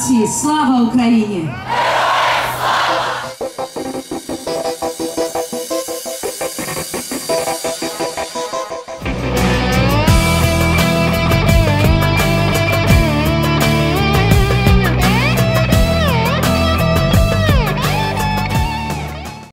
молодці! Слава Україні!